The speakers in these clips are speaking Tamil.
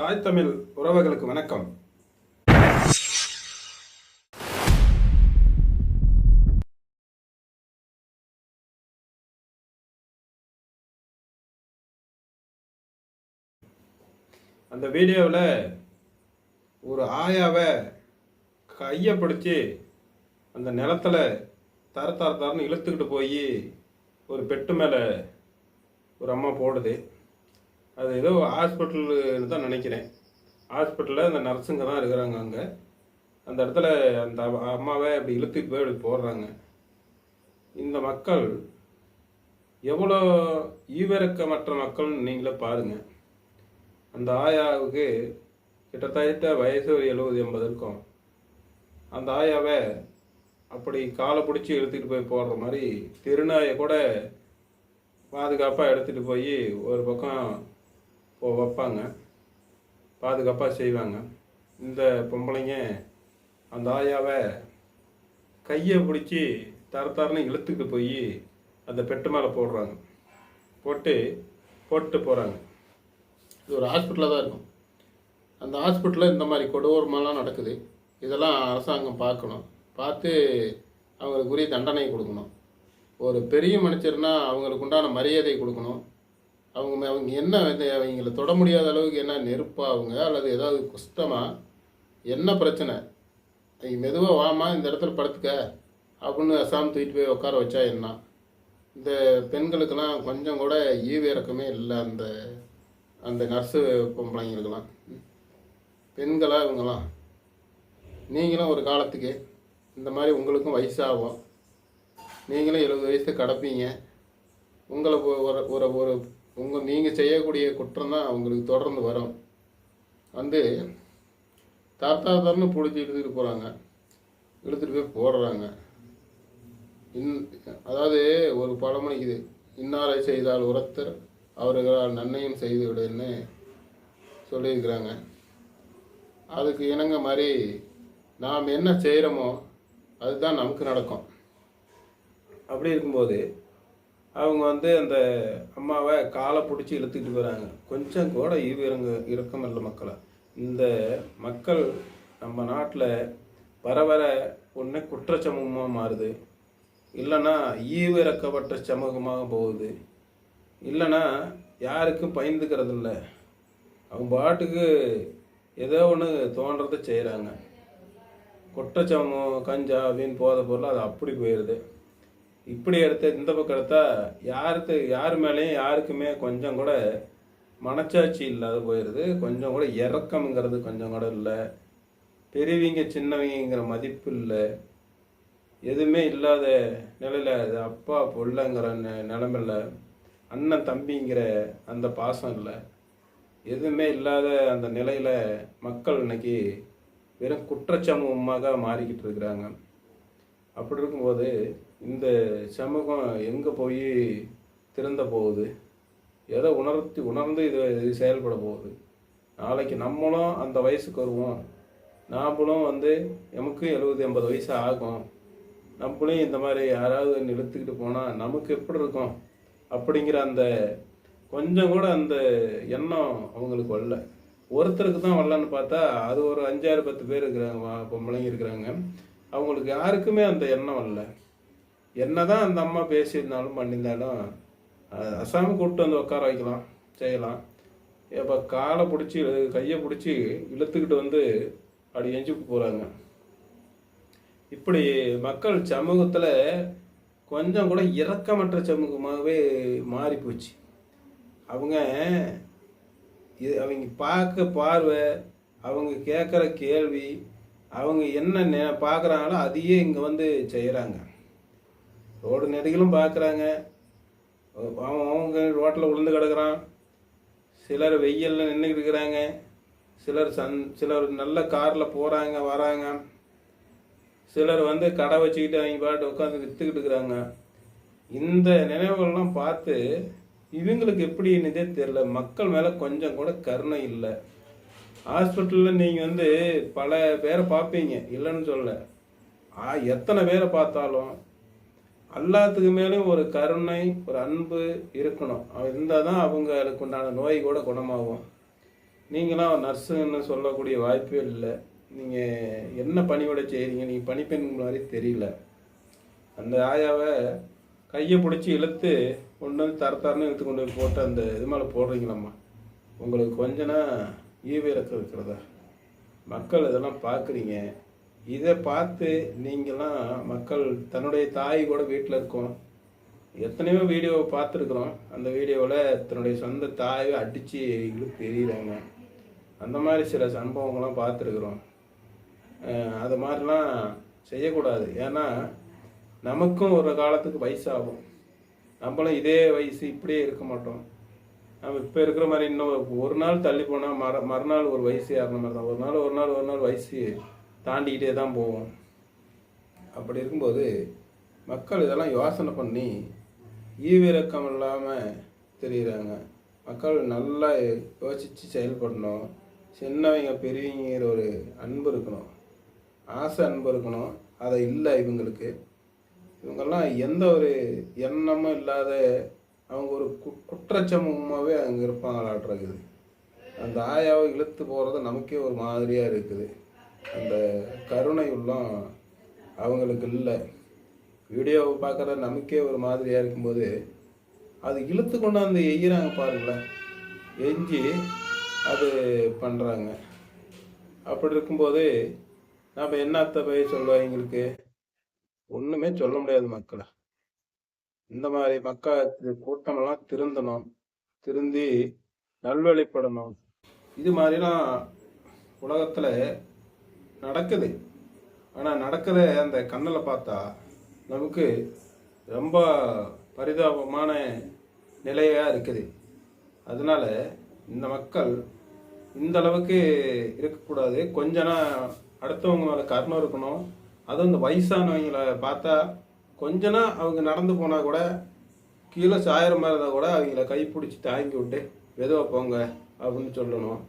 தாய் தமிழ் உறவுகளுக்கு வணக்கம். அந்த வீடியோவில் ஒரு ஆயாவை கையை பிடிச்சி அந்த நிலத்துல தர தர தரன்னு இழுத்துக்கிட்டு போய் ஒரு பெட்டு மேலே ஒரு அம்மா போடுது. அது ஏதோ ஹாஸ்பிட்டல்னு தான் நினைக்கிறேன். ஹாஸ்பிட்டலில் அந்த நர்ஸுங்க தான் இருக்கிறாங்க அங்கே. அந்த இடத்துல அந்த அம்மாவை அப்படி இழுத்துட்டு போய் அப்படி போடுறாங்க. இந்த மக்கள் எவ்வளோ ஈவிரக்கமற்ற மக்கள்னு நீங்களே பாருங்கள் அந்த ஆயாவுக்கு கிட்டத்தட்ட வயசு ஒரு எழுபது எண்பது இருக்கும். அந்த ஆயாவை அப்படி காலை பிடிச்சி எடுத்துகிட்டு போய் போடுற மாதிரி திருநாயை கூட பாதுகாப்பாக எடுத்துகிட்டு போய் ஒரு பக்கம் வைப்பாங்க பாதுகாப்பாக செய்வாங்க. இந்த பொம்பளைங்க அந்த ஆயாவை கையை பிடிச்சி தர தரன்னு இழுத்துக்கிட்டு போய் அந்த பெட்டு மேலே போடுறாங்க. போட்டு போட்டு போகிறாங்க இது ஒரு ஹாஸ்பிட்டலாக தான் இருக்கும். அந்த ஹாஸ்பிட்டலில் இந்த மாதிரி கொடூரமெல்லாம் நடக்குது. இதெல்லாம் அரசாங்கம் பார்க்கணும். பார்த்து அவங்களுக்கு உரிய தண்டனை கொடுக்கணும். ஒரு பெரிய மனுஷர்னா அவங்களுக்கு உண்டான மரியாதை கொடுக்கணும். அவங்க அவங்க என்ன வந்து அவங்கள தொட முடியாத அளவுக்கு என்ன நெருப்பாக அவங்க அல்லது ஏதாவது குஷ்டமாக என்ன பிரச்சனை? நீ மெதுவாக வாமா இந்த இடத்துல படுத்துக்க அப்படின்னு அசாம் தூக்கிட்டு போய் உட்கார வச்சா என்ன? இந்த பெண்களுக்கெல்லாம் கொஞ்சம் கூட ஈவு இறக்கமே இல்லை அந்த அந்த நர்ஸு பொம்பளைங்களுக்கெல்லாம். பெண்களாக இவங்கெல்லாம்? நீங்களும் ஒரு காலத்துக்கு இந்த மாதிரி உங்களுக்கும் வயசாகும். நீங்களும் எழுபது வயசு கிடப்பீங்க. உங்களை ஒரு ஒரு ஒரு உங்கள் நீங்கள் செய்யக்கூடிய குற்றம் தான் உங்களுக்கு தொடர்ந்து வரும். வந்து தாத்தா தரன்னு பிடிச்சி இழுத்துட்டு போகிறாங்க இழுத்துட்டு போய் போடுறாங்க. இன் அதாவது ஒரு பழமொழிக்குது இன்னாரை செய்தால் உரத்தர் அவர்களால் நன்மையும் செய்து விடுன்னு சொல்லியிருக்கிறாங்க. அதுக்கு இணங்க மாதிரி நாம் என்ன செய்கிறோமோ அதுதான் நமக்கு நடக்கும். அப்படி இருக்கும்போது அவங்க வந்து அந்த அம்மாவை காலை பிடிச்சி இழுத்துக்கிட்டு போகிறாங்க கொஞ்சம் கூட ஈவிரங்க இறக்கம் இல்லை மக்களை. இந்த மக்கள் நம்ம நாட்டில் வர வர ஒன்று குற்றச்சமூகமாக மாறுது. இல்லைன்னா ஈவிறக்கப்பட்ட சமூகமாக போகுது. இல்லைன்னா யாருக்கும் பயந்துக்கிறது இல்லை. அவங்க பாட்டுக்கு ஏதோ ஒன்று தோன்றதை செய்கிறாங்க குற்றச்சமம் கஞ்சா அப்படின்னு போத பொருள் அது அப்படி போயிடுது இப்படி எடுத்த இந்த பக்கம் எடுத்தா யாருக்கு யார் மேலேயும் யாருக்குமே கொஞ்சம் கூட மனச்சாட்சி இல்லாத போயிடுது கொஞ்சம் கூட இறக்கம்ங்கிறது கொஞ்சம் கூட இல்லை. பெரியவங்க சின்னவங்கிற மதிப்பு இல்லை. எதுவுமே இல்லாத நிலையில் அது அப்பா பொல்லங்கிற நெ- அண்ணன் தம்பிங்கிற அந்த பாசம் இல்லை. எதுவுமே இல்லாத அந்த நிலையில் மக்கள் இன்னைக்கு வெறும் குற்றச்சமூகமாக மாறிக்கிட்டு இருக்கிறாங்க. அப்படி இருக்கும்போது இந்த சமூகம் எங்கே போய் திறந்த போகுது? எதை உணர்த்தி உணர்ந்து இது இது செயல்பட போகுது? நாளைக்கு நம்மளும் அந்த வயசுக்கு வருவோம். நாமளும் வந்து எமக்கும் எழுபது எண்பது வயசு ஆகும். நம்மளும் இந்த மாதிரி யாராவது ஒண்ணு இழுத்துக்கிட்டு போனால் நமக்கு எப்படி இருக்கும்? அப்படிங்கிற அந்த கொஞ்சம் கூட அந்த எண்ணம் அவங்களுக்கு வரல. ஒருத்தருக்கு தான் வரலன்னு பார்த்தா அது ஒரு அஞ்சாறு பத்து பேர் இருக்கிறாங்க பொம்பளைங்க இருக்கிறாங்க. அவங்களுக்கு யாருக்குமே அந்த எண்ணம் வரல என்னதான் அந்த அம்மா பேசியிருந்தாலும் பண்ணியிருந்தாலும் அஹ், அசாம கூப்பிட்டு வந்து உட்கார வைக்கலாம் செய்யலாம். இப்போ காலை பிடிச்சி கையை பிடிச்சி இழுத்துக்கிட்டு வந்து அப்படி எஞ்சிட்டு போகிறாங்க இப்படி மக்கள் சமூகத்தில் கொஞ்சம் கூட இரக்கமற்ற சமூகமாகவே மாறி போச்சு அவங்க இது அவங்க பார்க்க பார்வை அவங்க கேட்குற கேள்வி அவங்க என்ன நெ பார்க்குறாங்களோ அதையே இங்கே வந்து செய்கிறாங்க ரோடு நெடுகிலும் பார்க்குறாங்க. அவன் அவங்க ரோட்டில் விழுந்து கிடக்குறான். சிலர் வெயிலில் நின்றுக்கிட்டு இருக்கிறாங்க. சிலர் சன் சிலர் நல்ல காரில் போகிறாங்க வராங்க. சிலர் வந்து கடை வச்சுக்கிட்டு அவங்க பாட்டு உட்காந்து விற்றுக்கிட்டு இருக்கிறாங்க. இந்த நினைவுகள்லாம் பார்த்து இவங்களுக்கு எப்படின்னதே தெரில மக்கள் மேலே கொஞ்சம் கூட கருணை இல்லை. ஹாஸ்பிட்டலில் நீங்கள் வந்து பல பேரை பார்ப்பீங்க. இல்லைன்னு சொல்ல ஆ எத்தனை பேரை பார்த்தாலும் எல்லாத்துக்கு மேலேயும் ஒரு கருணை ஒரு அன்பு இருக்கணும். இருந்தால் தான் அவங்களுக்கு உண்டான நோய் கூட குணமாகும். நீங்களாம் நர்ஸுன்னு சொல்லக்கூடிய வாய்ப்பே இல்லை. நீங்கள் என்ன பணியோட செய்கிறீங்க? நீங்கள் பணிப்பெண் மாதிரி தெரியல. அந்த ஆயாவை கையை பிடிச்சி இழுத்து கொண்டு வந்து தர தரன்னு இழுத்து கொண்டு போய் போட்டு அந்த இது மேலே போடுறீங்களாம்மா. உங்களுக்கு கொஞ்சனா ஈவிரக்கம் இருக்கிறதா மக்கள் இதெல்லாம் பார்க்குறீங்க. இதை பார்த்து நீங்களாம் மக்கள் தன்னுடைய தாய் கூட வீட்டில் இருக்கோம். எத்தனையோ வீடியோவை பார்த்துருக்குறோம். அந்த வீடியோவில் தன்னுடைய சொந்த தாயை அடித்து இழுத்து எறிகிறாங்க அந்த மாதிரி சில சம்பவங்கள்லாம் பார்த்துருக்குறோம். அது மாதிரிலாம் செய்யக்கூடாது. ஏன்னா நமக்கும் ஒரு காலத்துக்கு வயசாகும். நம்மளும் இதே வயசு இப்படியே இருக்க மாட்டோம். நம்ம இப்போ இருக்கிற மாதிரி இன்னும் ஒரு நாள் தள்ளி போனால் மற மறுநாள் ஒரு வயசு ஏறின மாதிரி தான் ஒரு நாள் ஒரு நாள் ஒரு நாள் வயசு தாண்டிக்கிட்டே தான் போவோம். அப்படி இருக்கும்போது மக்கள் இதெல்லாம் யோசனை பண்ணி ஈவிரக்கம் இல்லாமல் தெரியுறாங்க. மக்கள் நல்லா யோசித்து செயல்படணும். சின்னவங்க பெரியவங்கிற ஒரு அன்பு இருக்கணும். ஆசை அன்பு இருக்கணும். அதை இல்லை இவங்களுக்கு. இவங்கெல்லாம் எந்த ஒரு எண்ணமும் இல்லாத அவங்க ஒரு கு குற்றச்சமமாகவே அங்கே இருப்பாங்களாட்டுறது அந்த ஆயாவை இழுத்து போகிறது நமக்கே ஒரு மாதிரியாக இருக்குது. அந்த கருணை உள்ளம் அவங்களுக்கு இல்லை. வீடியோவை பார்க்குற நமக்கே ஒரு மாதிரியாக இருக்கும்போது அது இழுத்து கொண்டாந்து எய்கிறாங்க பாருங்களேன். எஞ்சி அது பண்ணுறாங்க அப்படி இருக்கும்போது நாம் என்னத்தை போய் சொல்லுவோம் எங்களுக்கு ஒன்றுமே சொல்ல முடியாது மக்களை. இந்த மாதிரி மக்கள் கூட்டமெல்லாம் திருந்தணும் திருந்தி நல்வழிப்படணும். இது மாதிரிலாம் உலகத்தில் நடக்குது. ஆனால் நடக்கிற அந்த கண்ணில் பார்த்தா நமக்கு ரொம்ப பரிதாபமான நிலையாக இருக்குது. அதனால இந்த மக்கள் இந்த அளவுக்கு இருக்கக்கூடாது. கொஞ்ச நாள் அடுத்தவங்க மேலே கருணம் இருக்கணும். அதுவும் இந்த வயசானவங்களை பார்த்தா கொஞ்ச நாள் அவங்க நடந்து போனால் கூட கீழே சாயிற மாதிரி இருந்தால் கூட அவங்கள கைப்பிடிச்சி தாங்கி விட்டு மெதுவாக போங்க அப்படின்னு சொல்லணும்.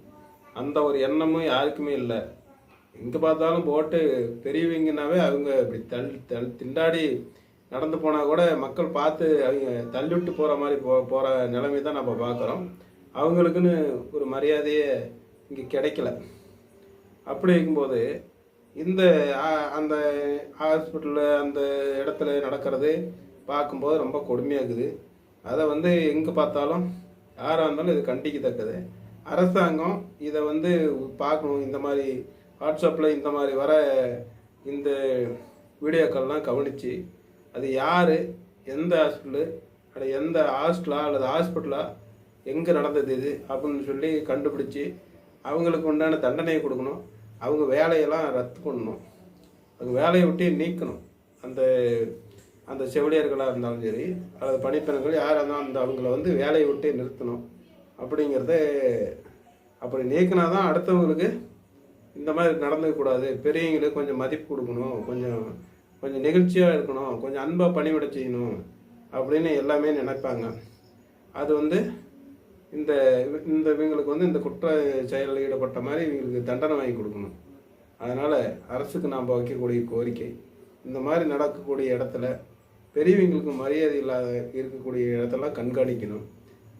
அந்த ஒரு எண்ணமும் யாருக்குமே இல்லை. எங்கே பார்த்தாலும் போட்டு பெரியவங்கனாவே அவங்க இப்படி தள்ளி தள் திண்டாடி நடந்து போனால் கூட மக்கள் பார்த்து அவங்க தள்ளிவிட்டு போகிற மாதிரி போ போகிற நிலைமை தான் நம்ம பார்க்குறோம். அவங்களுக்குன்னு ஒரு மரியாதையே இங்கே கிடைக்கல. அப்படி இருக்கும்போது இந்த அந்த ஹாஸ்பிட்டலில் அந்த இடத்துல நடக்கிறது பார்க்கும்போது ரொம்ப கொடுமையாக இருக்குது அதை வந்து எங்கே பார்த்தாலும் யாராக இருந்தாலும் இது கண்டிக்கத்தக்கது. அரசாங்கம் இதை வந்து பார்க்கணும் இந்த மாதிரி வாட்ஸ்அப்பில் இந்த மாதிரி வர இந்த வீடியோக்கள்லாம் கவனித்து அது யார் எந்த ஹாஸ்பிட்டலு அல்ல எந்த ஹாஸ்டலா அல்லது ஹாஸ்பிட்டலா எங்கே நடந்தது இது அப்படின்னு சொல்லி கண்டுபிடிச்சி அவங்களுக்கு உண்டான தண்டனையை கொடுக்கணும். அவங்க வேலையெல்லாம் ரத்து பண்ணணும். அது வேலையை விட்டு நீக்கணும். அந்த அந்த செவிலியர்களாக இருந்தாலும் சரி அல்லது பணிப்பெண்கள் யாராக இருந்தாலும் அந்த அவங்கள வந்து வேலையை விட்டு நிறுத்தணும். அப்படிங்கிறத அப்படி நீக்கினா தான் அடுத்தவங்களுக்கு இந்த மாதிரி நடந்துக்கக்கூடாது. பெரியவங்களுக்கு கொஞ்சம் மதிப்பு கொடுக்கணும். கொஞ்சம் கொஞ்சம் நெகிழ்ச்சியாக இருக்கணும். கொஞ்சம் அன்பாக பணிவிட செய்யணும் அப்படின்னு எல்லாமே நினைப்பாங்க. அது வந்து இந்த இந்த இவங்களுக்கு வந்து இந்த குற்ற செயலில் ஈடுபட்ட மாதிரி இவங்களுக்கு தண்டனை வாங்கி கொடுக்கணும். அதனால் அரசுக்கு நாம் வைக்கக்கூடிய கோரிக்கை இந்த மாதிரி நடக்கக்கூடிய இடத்துல பெரியவங்களுக்கு மரியாதை இல்லாத இருக்கக்கூடிய இடத்தெல்லாம் கண்காணிக்கணும்.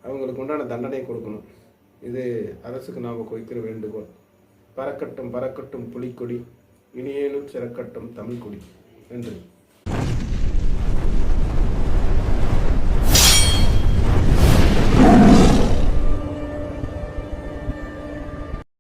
அவங்களுக்கு உண்டான தண்டனை கொடுக்கணும். இது அரசுக்கு நாம் வைக்கிற வேண்டுகோள். பறக்கட்டும் பறக்கட்டும் புலிக்கொடி இனியேனும் சிறக்கட்டும் தமிழ்கொடி நன்றி.